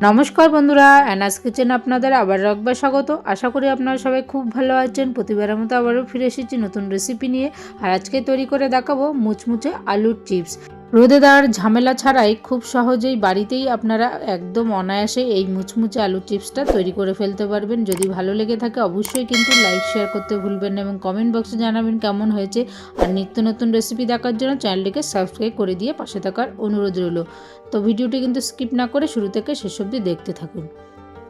নমস্কার বন্ধুরা, অ্যানাস কিচেন আপনাদের আবার একবার স্বাগত। আশা করি আপনারা সবাই খুব ভালো আছেন। প্রতিবারের মতো আবারও ফিরে এসেছি নতুন রেসিপি নিয়ে। আর আজকে তৈরি করে দেখাবো মুচমুচে আলুর চিপস রোদে দেওয়ার ঝামেলা ছাড়াই খুব সহজেই বাড়িতেই আপনারা একদম অনায়াসে এই মুচমুচে আলুর চিপসটা তৈরি করে ফেলতে পারবেন। যদি ভালো লেগে থাকে অবশ্যই কিন্তু লাইক, শেয়ার করতে ভুলবেন না এবং কমেন্ট বক্সে জানাবেন কেমন হয়েছে। আর নিত্য নতুন রেসিপি দেখার জন্য চ্যানেলটিকে সাবস্ক্রাইব করে দিয়ে পাশে থাকার অনুরোধ রইল। তো ভিডিওটি কিন্তু স্কিপ না করে শুরু থেকে শেষ অবধি দেখতে থাকুন।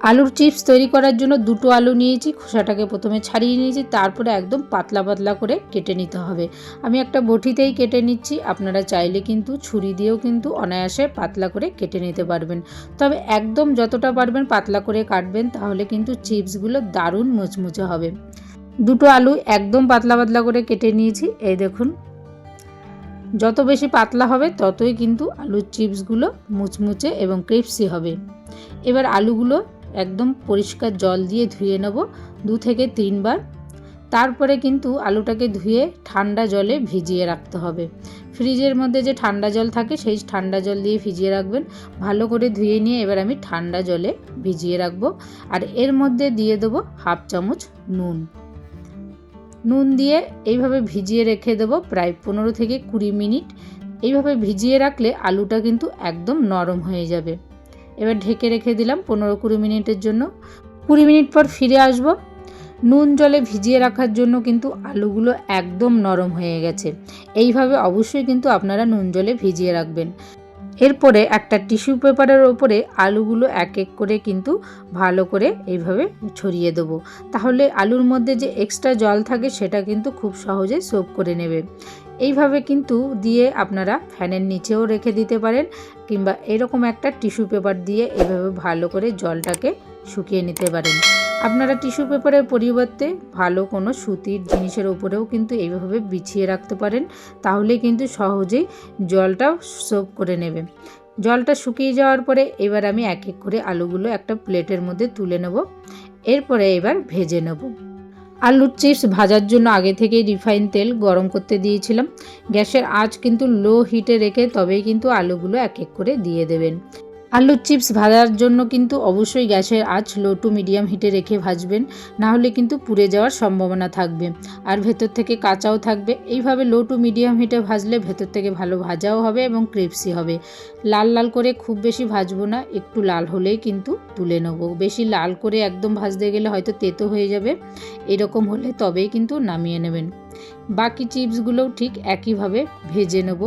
আলুর চিপস তৈরি করার জন্য দুটো আলু নিয়েছি, খোসাটাকে প্রথমে ছাড়িয়ে নিয়েছি, তারপরে একদম পাতলা পাতলা করে কেটে নিতে হবে। আমি একটা বটিতেই কেটে নিচ্ছি, আপনারা চাইলে কিন্তু ছুরি দিয়েও কিন্তু অনায়াসে পাতলা করে কেটে নিতে পারবেন। তবে একদম যতটা পারবেন পাতলা করে কাটবেন, তাহলে কিন্তু চিপসগুলো দারুণ মুচমুচে হবে। দুটো আলু একদম পাতলা পাতলা করে কেটে নিয়েছি, এই দেখুন। যত বেশি পাতলা হবে, ততই কিন্তু আলুর চিপসগুলো মুচমুচে এবং ক্রিপসি হবে। এবার আলুগুলো একদম পরিষ্কার জল দিয়ে ধুয়ে নেব দু থেকে তিনবার। তারপরে কিন্তু আলুটাকে ধুয়ে ঠান্ডা জলে ভিজিয়ে রাখতে হবে। ফ্রিজের মধ্যে যে ঠান্ডা জল থাকে, সেই ঠান্ডা জল দিয়ে ভিজিয়ে রাখবেন। ভালো করে ধুয়ে নিয়ে এবার আমি ঠান্ডা জলে ভিজিয়ে রাখব। আর এর মধ্যে দিয়ে দেবো হাফ চামচ নুন। নুন দিয়ে এইভাবে ভিজিয়ে রেখে দেবো প্রায় পনেরো থেকে কুড়ি মিনিট। এইভাবে ভিজিয়ে রাখলে আলুটা কিন্তু একদম নরম হয়ে যাবে। এবার ঢেকে রেখে দিলাম পনেরো কুড়ি মিনিটের জন্য। কুড়ি মিনিট পর ফিরে আসব। নুন জলে ভিজিয়ে রাখার জন্য কিন্তু আলুগুলো একদম নরম হয়ে গেছে। এইভাবে অবশ্যই কিন্তু আপনারা নুন জলে ভিজিয়ে রাখবেন। এরপরে একটা টিস্যু পেপারের ওপরে আলুগুলো এক এক করে কিন্তু ভালো করে এইভাবে ছড়িয়ে দেবো। তাহলে আলুর মধ্যে যে এক্সট্রা জল থাকে সেটা কিন্তু খুব সহজে সোপ করে নেবে। এইভাবে কিন্তু দিয়ে আপনারা ফ্যানের নিচেও রেখে দিতে পারেন কিংবা এরকম একটা টিস্যু পেপার দিয়ে এভাবে ভালো করে জলটাকে শুকিয়ে নিতে পারেন। আপনারা টিস্যু পেপারের পরিবর্তে ভালো কোনো সুতির জিনিসের ওপরেও কিন্তু এইভাবে বিছিয়ে রাখতে পারেন। তাহলে কিন্তু সহজেই জলটা সোপ করে নেবে জলটা শুকিয়ে যাওয়ার পরে এবার আমি এক এক করে আলুগুলো একটা প্লেটের মধ্যে তুলে নেব। এরপরে এবার ভেজে নেব। আলুর চিপস ভাজার জন্য আগে থেকেই রিফাইন তেল গরম করতে দিয়েছিলাম। গ্যাসের আঁচ কিন্তু লো হিটে রেখে তবেই কিন্তু আলুগুলো এক এক করে দিয়ে দেবেন। আলুর চিপস ভাজার জন্য কিন্তু অবশ্যই গ্যাসের আঁচ লো টু মিডিয়াম হিটে রেখে ভাজবেন। না হলে কিন্তু পুড়ে যাওয়ার সম্ভাবনা থাকবে। আর ভেতর থেকে কাঁচাও থাকবে। এইভাবে লো টু মিডিয়াম হিটে ভাজলে ভেতর থেকে ভালো ভাজাও হবে এবং ক্রিপসি হবে। লাল লাল করে খুব বেশি ভাজবো না। একটু লাল হলেই কিন্তু তুলে নেব। বেশি লাল করে একদম ভাজতে গেলে হয়তো তেতো হয়ে যাবে। এরকম হলে তবেই কিন্তু নামিয়ে নেবেন। বাকি চিপসগুলোও ঠিক একইভাবে ভেজে নেব।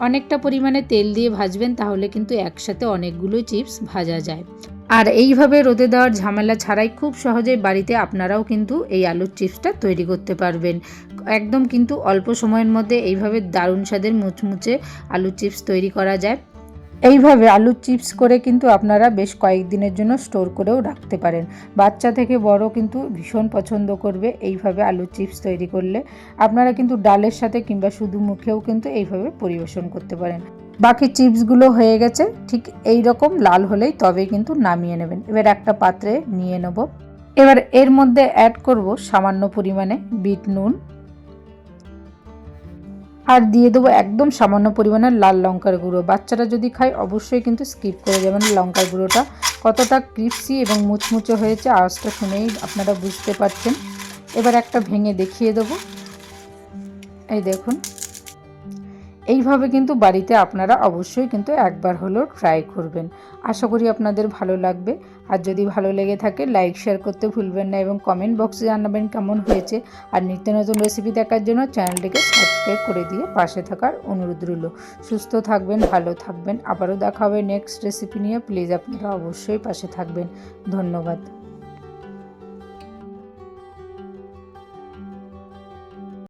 অনেকটা পরিমাণে তেল দিয়ে ভাজবেন, তাহলে কিন্তু একসাথে অনেকগুলো চিপস ভাজা যায়। আর এইভাবে রোদে দেওয়ার ঝামেলা ছাড়াই খুব সহজেই বাড়িতে আপনারাও কিন্তু এই আলুর চিপসটা তৈরি করতে পারবেন। একদম কিন্তু অল্প সময়ের মধ্যে এইভাবে দারুণ স্বাদের মুচমুচে আলুর চিপস তৈরি করা যায়। এইভাবে আলুর চিপস করে কিন্তু আপনারা বেশ কয়েকদিনের জন্য স্টোর করেও রাখতে পারেন। বাচ্চা থেকে বড় কিন্তু ভীষণ পছন্দ করবে এইভাবে আলুর চিপস তৈরি করলে। আপনারা কিন্তু ডালের সাথে কিংবা শুধু মুখেও কিন্তু এইভাবে পরিবেশন করতে পারেন। বাকি চিপসগুলো হয়ে গেছে, ঠিক এই রকম লাল হলেই তবে কিন্তু নামিয়ে নেবেন। এবার একটা পাত্রে নিয়ে নেব। এবার এর মধ্যে অ্যাড করব সামান্য পরিমাণে বিট নুন। আর দিয়ে দেবো একদম সামান্য পরিমাণের লাল লঙ্কার গুঁড়ো। বাচ্চারা যদি খায়, অবশ্যই কিন্তু স্কিপ করে যাবেন লঙ্কার গুঁড়োটা। কতটা ক্রিপসি এবং মুচমুচে হয়েছে, আওয়াজটা শুনেই আপনারা বুঝতে পারছেন। এবার একটা ভেঙে দেখিয়ে দেবো। এই দেখুন। এইভাবে কিন্তু বাড়িতে আপনারা অবশ্যই কিন্তু একবার হলেও ট্রাই করবেন। আশা করি আপনাদের ভালো লাগবে। আর যদি ভালো লেগে থাকে লাইক শেয়ার করতে ভুলবেন না এবং কমেন্ট বক্সে জানাবেন কেমন হয়েছে। আর নিত্য নতুন রেসিপি দেখার জন্য চ্যানেলটিকে সাবস্ক্রাইব করে দিয়ে পাশে থাকার অনুরোধ রইল। সুস্থ থাকবেন, ভালো থাকবেন। আবারও দেখা হবে নেক্সট রেসিপি নিয়ে। প্লিজ আপনারা অবশ্যই পাশে থাকবেন। ধন্যবাদ।